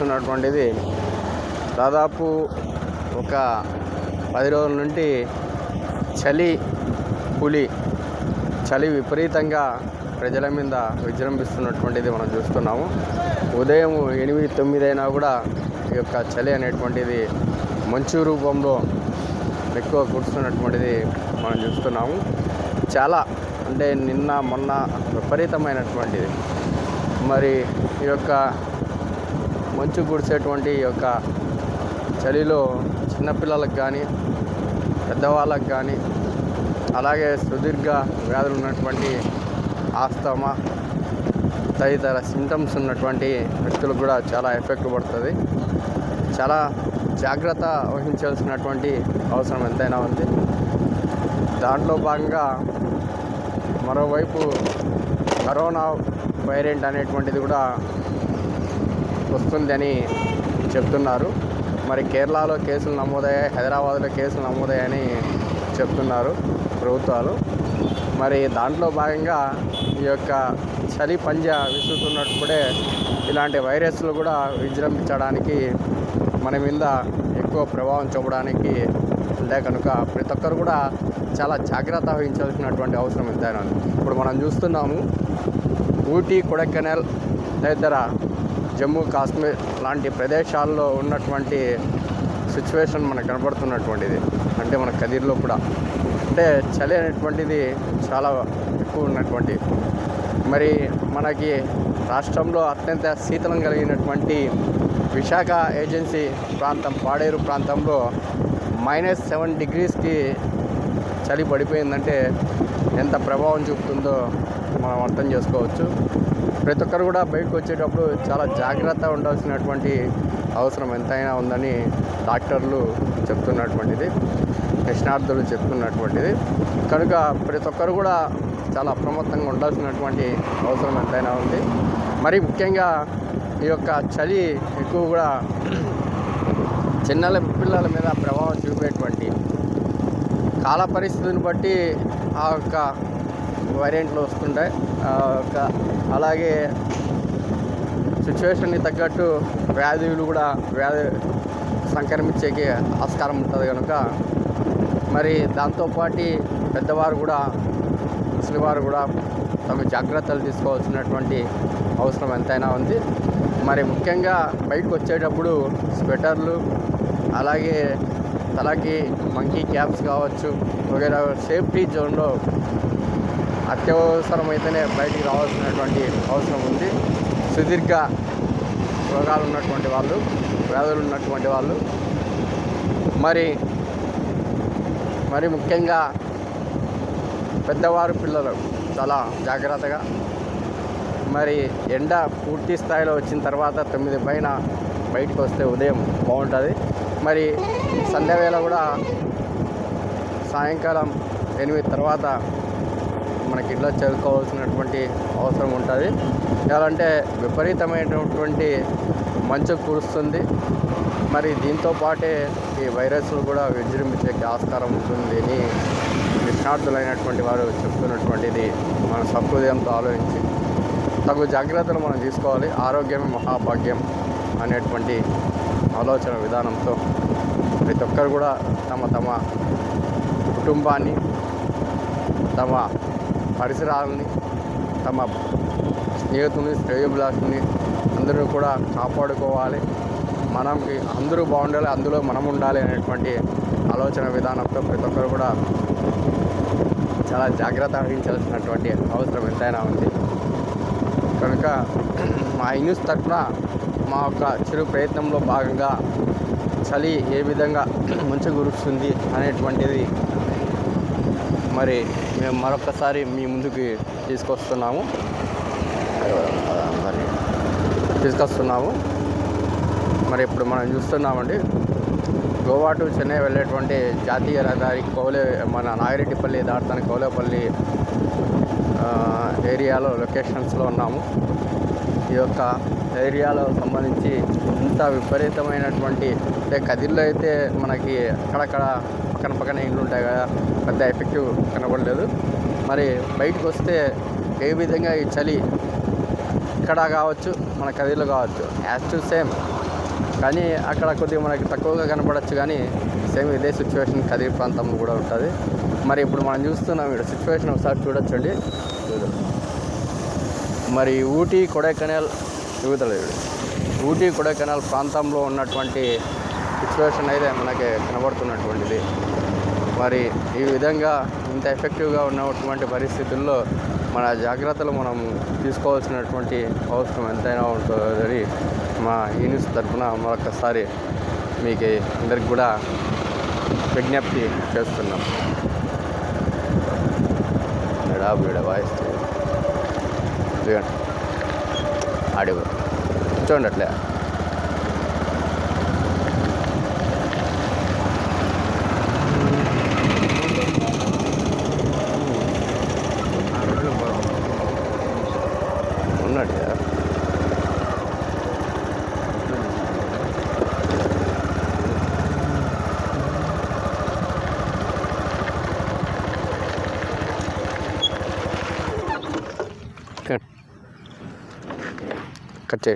చూస్తున్నటువంటిది దాదాపు ఒక పది రోజుల నుండి చలి పులి చలి విపరీతంగా ప్రజల మీద విజృంభిస్తున్నటువంటిది మనం చూస్తున్నాము. ఉదయం ఎనిమిది తొమ్మిది అయినా కూడా ఈ యొక్క చలి అనేటువంటిది మంచు రూపంలో ఎక్కువ కురుస్తున్నటువంటిది మనం చూస్తున్నాము. చాలా అంటే నిన్న మొన్న విపరీతమైనటువంటిది. మరి ఈ యొక్క మంచు కురిసేటువంటి యొక్క చలిలో చిన్నపిల్లలకు కానీ పెద్దవాళ్ళకు కానీ అలాగే సుదీర్ఘ వ్యాధులు ఉన్నటువంటి ఆస్తమా తదితర సింటమ్స్ ఉన్నటువంటి వ్యక్తులకు కూడా చాలా ఎఫెక్ట్ పడుతుంది. చాలా జాగ్రత్త వహించాల్సినటువంటి అవసరం ఎంతైనా ఉంది. దాంట్లో భాగంగా మరోవైపు కరోనా వైరెంట్ అనేటువంటిది కూడా వస్తుందని చెప్తున్నారు. మరి కేరళలో కేసులు నమోదయ్యాయి హైదరాబాద్లో కేసులు నమోదయ్యాయని చెప్తున్నారు ప్రభుత్వాలు. మరి దాంట్లో భాగంగా ఈ యొక్క చలి పంజ విసురుతున్నప్పుడే ఇలాంటి వైరస్లు కూడా విజృంభించడానికి మన మీద ఎక్కువ ప్రభావం చూపడానికి ఉంటే కనుక ప్రతి ఒక్కరు కూడా చాలా జాగ్రత్త వహించాల్సినటువంటి అవసరం ఎంతైనా ఇప్పుడు మనం చూస్తున్నాము ఊటీ కొడైకెనాల్ తదితర జమ్మూ కాశ్మీర్ లాంటి ప్రదేశాల్లో ఉన్నటువంటి సిచ్యువేషన్ మనకు కనబడుతున్నటువంటిది. అంటే మన కదిర్లో కూడా. అంటే చలి అనేటువంటిది చాలా ఎక్కువ ఉన్నటువంటి. మరి మనకి రాష్ట్రంలో అత్యంత శీతలం కలిగినటువంటి విశాఖ ఏజెన్సీ ప్రాంతం పాడేరు ప్రాంతంలో మైనస్ సెవెన్ డిగ్రీస్కి చలి పడిపోయిందంటే ఎంత ప్రభావం చూపుతుందో మనం అర్థం చేసుకోవచ్చు. ప్రతి ఒక్కరు కూడా బయటకు వచ్చేటప్పుడు చాలా జాగ్రత్త ఉండాల్సినటువంటి అవసరం ఎంతైనా ఉందని డాక్టర్లు చెప్తున్నటువంటిది నిష్ణార్థులు చెప్తున్నటువంటిది. కనుక ప్రతి ఒక్కరు కూడా చాలా అప్రమత్తంగా ఉండాల్సినటువంటి అవసరం ఎంతైనా ఉంది. మరి ముఖ్యంగా ఈ యొక్క చలి ఎక్కువ కూడా చిన్న పిల్లల మీద ప్రభావం చూపేటువంటి కాల పరిస్థితిని బట్టి ఆ యొక్క వేరియంట్లు వస్తుంటాయి. అలాగే సిచ్యువేషన్ని తగ్గట్టు వ్యాధులు కూడా వ్యాధి సంక్రమించేకి ఆస్కారం ఉంటుంది కనుక. మరి దాంతోపాటు పెద్దవారు కూడా ముసలివారు కూడా తమ జాగ్రత్తలు తీసుకోవాల్సినటువంటి అవసరం ఎంతైనా ఉంది. మరి ముఖ్యంగా బయటకు వచ్చేటప్పుడు స్వెటర్లు అలాగే తలకి మంకీ క్యాప్స్ కావచ్చు వగేరా సేఫ్టీ జోన్లో అత్యవసరమైతేనే బయటికి రావాల్సినటువంటి అవసరం ఉంది. సుదీర్ఘ రోగాలు ఉన్నటువంటి వాళ్ళు వ్యాధులు ఉన్నటువంటి వాళ్ళు. మరి మరి ముఖ్యంగా పెద్దవారు పిల్లలు చాలా జాగ్రత్తగా మరి ఎండ పూర్తి స్థాయిలో వచ్చిన తర్వాత తొమ్మిది పైన బయటకు వస్తే ఉదయం బాగుంటుంది. మరి సంధ్యావేళ కూడా సాయంకాలం ఎనిమిది తర్వాత మనకి ఇట్లా చేరుకోవాల్సినటువంటి అవసరం ఉంటుంది. ఎలాంటే విపరీతమైనటువంటి మంచు కురుస్తుంది. మరి దీంతో పాటే ఈ వైరస్లు కూడా విజృంభించే ఆస్కారం ఉంటుంది అని నిష్ణార్థులైనటువంటి వారు చెప్తున్నటువంటిది మన సహృదయంతో ఆలోచించి తగు జాగ్రత్తలు మనం తీసుకోవాలి. ఆరోగ్యమే మహాభాగ్యం అనేటువంటి ఆలోచన విధానంతో ప్రతి ఒక్కరు కూడా తమ తమ కుటుంబాన్ని తమ పరిసరాలని తమ స్నేహితుల్ని శ్రేయోభిలాషుల్ని అందరూ కూడా కాపాడుకోవాలి. మనకి అందరూ బాగుండాలి అందులో మనం ఉండాలి అనేటువంటి ఆలోచన విధానంతో ప్రతి ఒక్కరు కూడా చాలా జాగ్రత్త వహించాల్సినటువంటి అవసరం ఎంతైనా ఉంది. కనుక మా న్యూస్ తరఫున మా యొక్క చిరు ప్రయత్నంలో భాగంగా చలి ఏ విధంగా మంచు కురుస్తుంది అనేటువంటిది మరి మేము మరొకసారి మీ ముందుకి తీసుకొస్తున్నాము. మరి తీసుకొస్తున్నాము. మరి ఇప్పుడు మనం చూస్తున్నామండి. గోవా టు చెన్నై వెళ్ళేటువంటి జాతీయ రహదారి కోలే మన నాగిరెడ్డిపల్లి దాటుతాను కోలేపల్లి ఏరియాలో లొకేషన్స్లో ఉన్నాము. ఈ యొక్క ఏరియాలో సంబంధించి ఇంత విపరీతమైనటువంటి అంటే కదిర్లో అయితే మనకి అక్కడక్కడ పక్కన పక్కన ఇండ్లు ఉంటాయి కదా పెద్ద ఎఫెక్టివ్ కనబడలేదు. మరి బయటకు వస్తే ఏ విధంగా ఈ చలి ఇక్కడ కావచ్చు మన కదిలో కావచ్చు యాజ్ టు సేమ్. కానీ అక్కడ కొద్దిగా మనకి తక్కువగా కనపడచ్చు కానీ సేమ్ ఇదే సిచ్యువేషన్ కదిరి ప్రాంతంలో కూడా ఉంటుంది. మరి ఇప్పుడు మనం చూస్తున్నాం ఇక్కడ సిచ్యువేషన్ ఒకసారి చూడొచ్చండి. మరి ఊటీ కొడైకెనాల్ యువతలేదు ఊటీ కొడైకెనాల్ ప్రాంతంలో ఉన్నటువంటి సిచ్యువేషన్ అయితే మనకి కనబడుతున్నటువంటిది. మరి ఈ విధంగా ఇంత ఎఫెక్టివ్గా ఉన్నటువంటి పరిస్థితుల్లో మన జాగ్రత్తలు మనం తీసుకోవాల్సినటువంటి అవసరం ఎంతైనా ఉంటుందని మా ఈ న్యూస్ తరఫున మరొకసారి మీకు అందరికి కూడా విజ్ఞప్తి చేస్తున్నాం. వాయిస్. చూడండి ఆడియో. చూడండి అట్లే. कच्चे